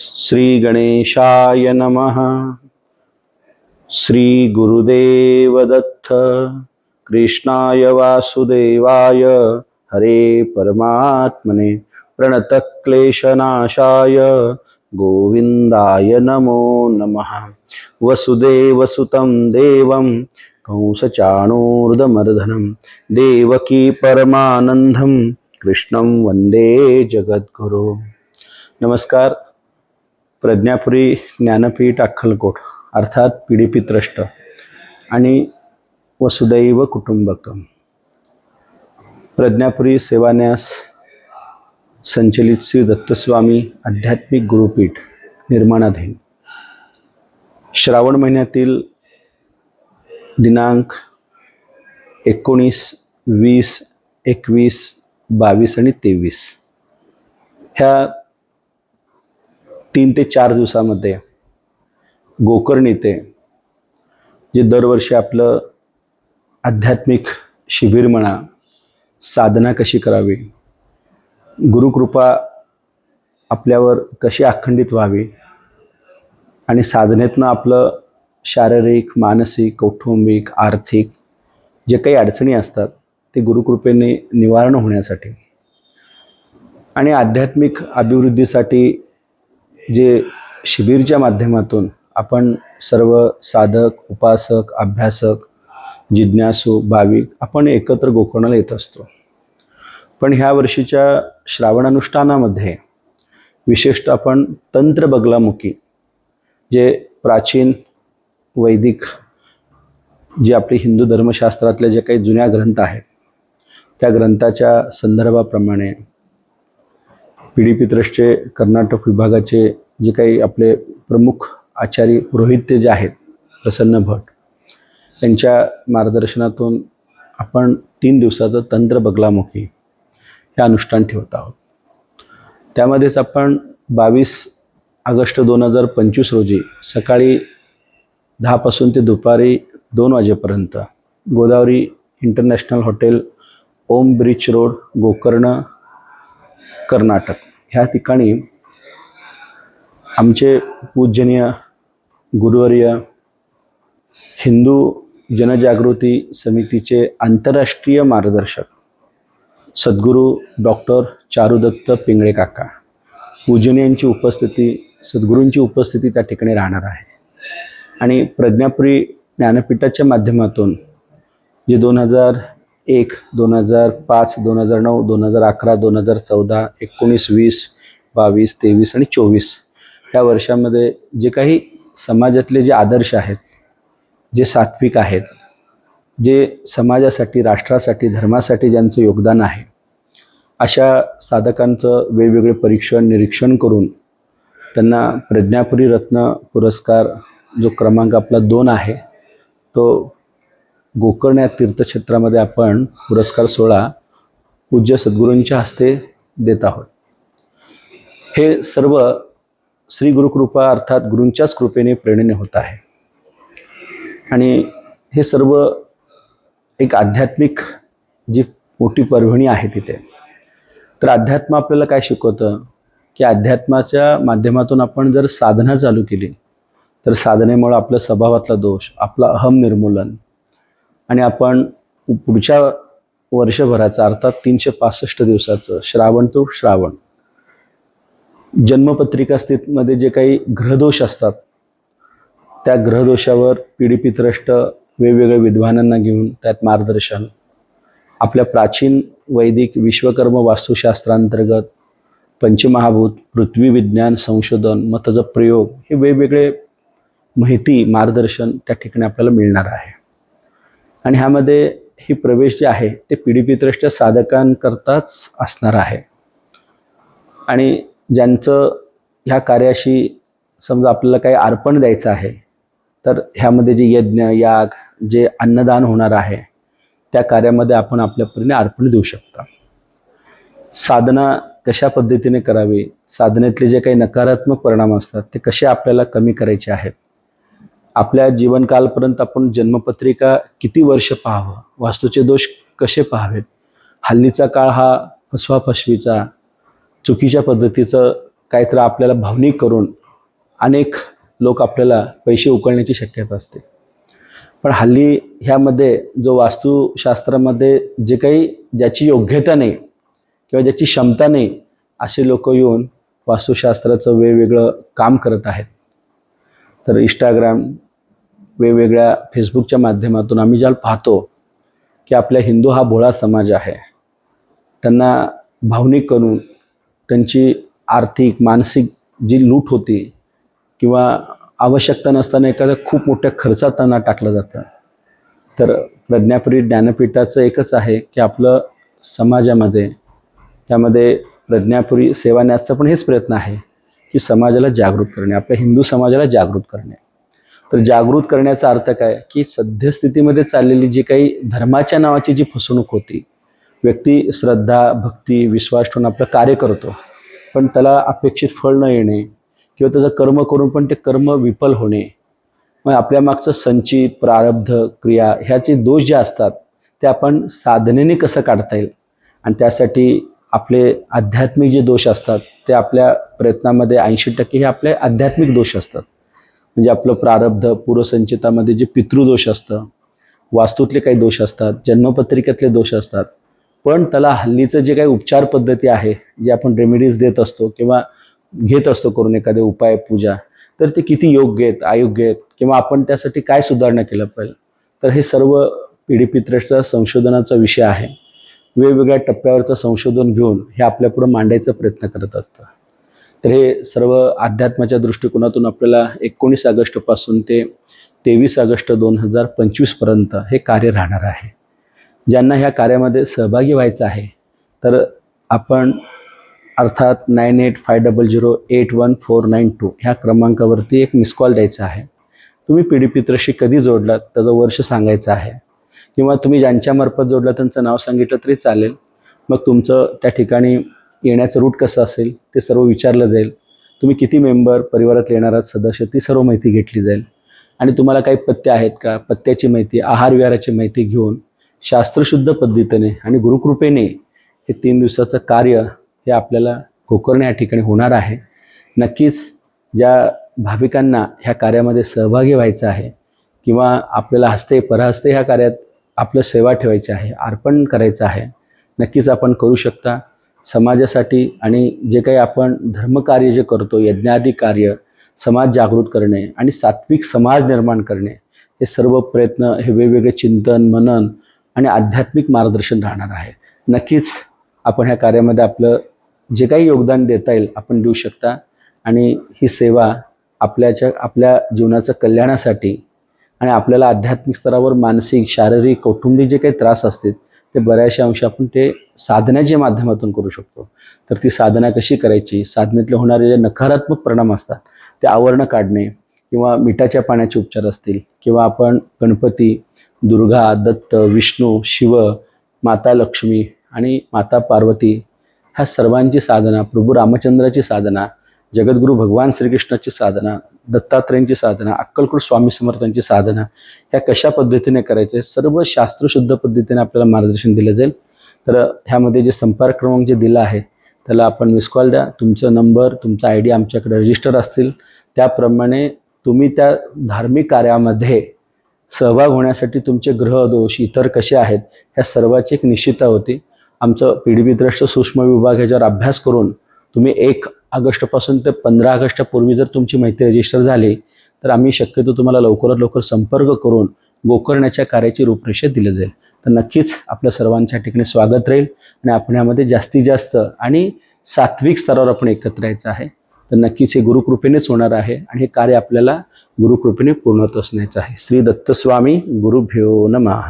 श्रीगणेशाय नमः। श्रीगुरुदेवदत्त कृष्णाय वासुदेवाय हरे परमात्मने प्रणतक्लेशनाशाय गोविन्दाय नमो नमः। वसुदेवसुतं देवं कंसचाणूर्दमर्दनं देवकी परमानन्दं कृष्णं वन्दे जगद्गुरु। नमस्कार। प्रज्ञापुरी ज्ञानपीठ अक्कलकोट अर्थात पीडीपी ट्रस्ट आणि वसुदैव कुटुंबकम. प्रज्ञापुरी सेवान्यास संचलित श्री दत्तस्वामी आध्यात्मिक गुरुपीठ निर्माणाधीन. श्रावण महिन्यातील दिनांक एकोणीस वीस एकवीस बावीस आणि तेवीस. ह्या तीन ते चार दिवसामध्ये गोकर्ण इथे जे दरवर्षी आपलं आध्यात्मिक शिबिर म्हणा साधना कशी करावी गुरुकृपा आपल्यावर कशी अखंडित व्हावी आणि साधनेतनं आपलं शारीरिक मानसिक कौटुंबिक आर्थिक जे काही अडचणी असतात ते गुरुकृपेने निवारण होण्यासाठी आणि आध्यात्मिक अभिवृद्धीसाठी जे शिबिरच्या माध्यमातून आपण सर्व साधक उपासक अभ्यासक जिज्ञासू भाविक आपण एकत्र गोकर्णाला येत असतो. पण ह्या वर्षीच्या श्रावणानुष्ठानामध्ये विशेषतः आपण तंत्र बगलामुखी जे प्राचीन वैदिक जे आपले हिंदू धर्मशास्त्रातले जे काही जुन्या ग्रंथ आहेत त्या ग्रंथाच्या संदर्भाप्रमाणे पी डी ट्रस्टचे कर्नाटक विभागाचे जे काही आपले प्रमुख आचार्य पुरोहित्य जे आहेत प्रसन्न भट यांच्या मार्गदर्शनातून आपण तीन दिवसाचं तंत्र बगलामुखी हे अनुष्ठान ठेवत आहोत. त्यामध्येच आपण बावीस ऑगस्ट दोन हजार पंचवीस रोजी सकाळी दहापासून ते दुपारी दोन वाजेपर्यंत Godavari International Hotel Om Beach Road Gokarna Karnataka. ह्या ठिकाणी आमचे पूजनीय गुरुवर्य हिंदू जनजागृती समितीचे आंतरराष्ट्रीय मार्गदर्शक सद्गुरू डॉक्टर चारुदत्त पिंगळे काका. पूजनीयांची उपस्थिती सद्गुरूंची उपस्थिती त्या ठिकाणी राहणार आहे. आणि प्रज्ञापुरी ज्ञानपीठाच्या माध्यमातून जे दोन हजार एक दोन हजार पाच दोन हजार नऊ दोन हजार अकरा दोन हजार चौदा एकोणीस वीस बावीस तेवीस आणि चोवीस. या वर्षामध्ये जे काही समाजातले जे आदर्श आहेत जे सात्विक आहेत जे समाजासाठी राष्ट्रासाठी धर्मासाठी ज्यांचं योगदान आहे अशा साधकांचं वेगवेगळे परीक्षण निरीक्षण करून त्यांना प्रज्ञापुरी रत्न पुरस्कार जो क्रमांक आपला दोन आहे तो गोकर्ण या तीर्थक्षेत्रामध्ये आपण पुरस्कार सोहळा पूज्य सद्गुरूंच्या हस्ते देत आहोत. हे सर्व श्री गुरुकृपा अर्थात गुरूंच्याच कृपेने प्रेरणेने होत आहे. आणि हे सर्व एक आध्यात्मिक जी मोठी परभणी आहे तिथे. तर अध्यात्म आपल्याला काय शिकवतं? की अध्यात्माच्या माध्यमातून आपण जर साधना चालू केली तर साधनेमुळं आपल्या स्वभावातला दोष आपला अहम निर्मूलन आणि आपण पुढच्या वर्षभराचं अर्थात तीनशे पासष्ट दिवसाचं श्रावण तो श्रावण. जन्मपत्रिका स्थितीमध्ये जे काही ग्रहदोष असतात त्या ग्रहदोषावर पीडिपी वेगवेगळ्या विद्वानांना घेऊन त्यात मार्गदर्शन. आपल्या प्राचीन वैदिक विश्वकर्म वास्तुशास्त्रांतर्गत पंचमहाभूत पृथ्वी विज्ञान संशोधन मग त्याचा प्रयोग हे वेगवेगळे माहिती मार्गदर्शन त्या ठिकाणी आपल्याला मिळणार आहे. आणि ह्यामध्ये ही प्रवेश जे आहे ते पी डी पी ट्रस्टच्या साधकांकरताच असणार आहे. आणि ज्यांचं ह्या कार्याशी समजा आपल्याला काही अर्पण द्यायचं आहे तर ह्यामध्ये जे यज्ञ याग जे अन्नदान होणार आहे त्या कार्यामध्ये आपण आपल्या परीने अर्पण देऊ शकता. साधना कशा पद्धतीने करावी साधनेतले जे काही नकारात्मक परिणाम असतात ते कसे आपल्याला कमी करायचे आहेत आपल्या जीवनकालपर्यंत आपण जन्मपत्रिका किती वर्ष पाहावं? वास्तूचे दोष कसे पाहावेत? हल्लीचा काळ हा फसवाफसवीचा चुकीच्या पद्धतीचं काहीतरी आपल्याला भावनिक करून अनेक लोक आपल्याला पैसे उकळण्याची शक्यता असते. पण हल्ली ह्यामध्ये जो वास्तुशास्त्रामध्ये जे काही ज्याची योग्यता नाही किंवा ज्याची क्षमता नाही असे लोक येऊन वास्तुशास्त्राचं वेगवेगळं काम करत आहेत. तर इंस्टाग्राम वेगवेगळ्या फेसबुकच्या माध्यमातून आम्ही ज्याला पाहतो की आपल्या हिंदू हा भोळा समाज आहे. त्यांना भावनिक करून त्यांची आर्थिक मानसिक जी लूट होती किंवा आवश्यकता नसताना एखाद्या खूप मोठ्या खर्चात त्यांना टाकलं जातं. तर प्रज्ञापुरी ज्ञानपीठाचं एकच आहे की आपलं समाजामध्ये त्यामध्ये प्रज्ञापुरी सेवा न्यासचा पण हेच प्रयत्न आहे. की समाजाला जागृत करणे आपल्या हिंदू समाजाला जागृत करणे. तर जागृत करण्याचा अर्थ काय? की सद्यस्थितीमध्ये चाललेली जी काही धर्माच्या नावाची जी फसवणूक होती व्यक्ती श्रद्धा भक्ती विश्वास ठेवून आपलं कार्य करतो पण त्याला अपेक्षित फळ न येणे किंवा त्याचं कर्म करून पण ते कर्म विफल होणे मग आपल्या मागचं संचित प्रारब्ध क्रिया ह्याचे दोष जे असतात ते आपण साधनेने कसं काढता येईल? आणि त्यासाठी आपले आध्यात्मिक जे दोष असतात ते आपल्या प्रयत्नामध्ये ऐंशी टक्के हे आपले आध्यात्मिक दोष असतात. म्हणजे आपलं प्रारब्ध पूर्वसंचितामध्ये जे पितृदोष असतं वास्तूतले काही दोष असतात जन्मपत्रिकेतले दोष असतात पण त्याला हल्लीचं जे काही उपचार पद्धती आहे जे आपण रेमेडीज देत असतो किंवा घेत असतो करून एखादे उपाय पूजा तर ते किती योग्य आहेत अयोग्य आहेत किंवा आपण त्यासाठी काय सुधारणा केलं पाहिजे? तर हे सर्व पिढीपित्रच्या संशोधनाचा विषय आहे. वेगवेगळ्या टप्प्यावरचं संशोधन घेऊन हे आपल्यापुढं मांडायचा प्रयत्न करत असतं. तर हे सर्व अध्यात्माच्या दृष्टिकोनातून आपल्याला एकोणीस ऑगस्टपासून ते तेवीस ऑगस्ट दोन हजार पंचवीसपर्यंत हे कार्य राहणार आहे. ज्यांना ह्या कार्यामध्ये सहभागी व्हायचं आहे तर आपण अर्थात nine eight five double zero eight one four nine two ह्या क्रमांकावरती एक मिस कॉल द्यायचा आहे. तुम्ही पी डी पित्रशी कधी जोडलात त्याचं वर्ष सांगायचं आहे. किंवा तुम्ही ज्यांच्यामार्फत जोडलं त्यांचं नाव सांगितलं तरी चालेल. मग तुमचं त्या ठिकाणी येण्याचं रूट कसं असेल ते सर्व विचारलं जाईल. तुम्ही किती मेंबर परिवारात येणार आहात सदस्य ती सर्व माहिती घेतली जाईल. आणि तुम्हाला काही पत्ते आहेत का? पत्त्याची माहिती आहार विहाराची माहिती घेऊन शास्त्रशुद्ध पद्धतीने आणि गुरुकृपेने हे तीन दिवसाचं कार्य हे आपल्याला गोकर्ण या ठिकाणी होणार आहे. नक्कीच ज्या भाविकांना ह्या कार्यामध्ये सहभागी व्हायचं आहे किंवा आपल्याला हस्ते परहस्ते ह्या कार्यात आपलं सेवा ठेवायची आहे अर्पण करायचं आहे. नक्कीच आपण करू शकता. समाजासाठी आणि जे काही आपण धर्मकार्य जे करतो यज्ञादी कार्य समाज जागृत करणे आणि सात्विक समाज निर्माण करणे हे सर्व प्रयत्न हे वेगवेगळे चिंतन मनन आणि आध्यात्मिक मार्गदर्शन राहणार आहे. नक्कीच आपण ह्या कार्यामध्ये आपलं जे काही योगदान देता येईल आपण देऊ शकता. आणि ही सेवा आपल्याच्या आपल्या जीवनाचं कल्याणासाठी आणि आपल्याला आध्यात्मिक स्तरावर मानसिक शारीरिक कौटुंबिक जे काही त्रास असतील ते बऱ्याचशा अंशी आपण ते साधण्याच्या माध्यमातून करू शकतो. तर ती साधना कशी करायची? साधनेतले होणारे जे नकारात्मक परिणाम असतात ते आवरणं काढणे किंवा मिठाच्या पाण्याचे उपचार असतील किंवा आपण गणपती दुर्गा दत्त विष्णू शिव माता लक्ष्मी आणि माता पार्वती ह्या सर्वांची साधना प्रभू रामचंद्राची साधना जगद्गुरू भगवान श्रीकृष्णाची साधना दत्तात्रेयांची साधना अक्कलकोट स्वामी समर्थांची साधना ह्या कशा पद्धतीने करायचे? सर्व शास्त्रशुद्ध पद्धतीने आपल्याला मार्गदर्शन दिलं जाईल. तर ह्यामध्ये जे संपर्क क्रमांक जे दिला आहे त्याला आपण मिस कॉल द्या. तुमचा नंबर तुमचा आय डी आमच्याकडे रजिस्टर असतील. त्याप्रमाणे तुम्ही त्या धार्मिक कार्यामध्ये सहभाग होण्यासाठी तुमचे ग्रह दोष इतर कसे आहेत ह्या सर्वाची एक निश्चितता होती. आमचं पी डी बी द्रष्ट सूक्ष्म विभाग ह्याच्यावर अभ्यास करून तुम्ही एक ऑगस्टपासून ते पंधरा ऑगस्टपूर्वी जर तुमची माहिती रजिस्टर झाली तर आम्ही शक्यतो तुम्हाला लवकरात लवकर संपर्क करून गोकर्णाच्या कार्याची रूपरेषा दिली जाईल. तर नक्कीच आपल्या सर्वांच्या ठिकाणी स्वागत राहील आणि आपण यामध्ये जास्तीत जास्त आणि सात्विक स्तरावर आपण एकत्र यायचं आहे. तर नक्कीच हे गुरुकृपेनेच होणार आहे आणि हे कार्य आपल्याला गुरुकृपेने पूर्णत असण्याचं आहे. श्री दत्तस्वामी गुरुभ्यो नमः.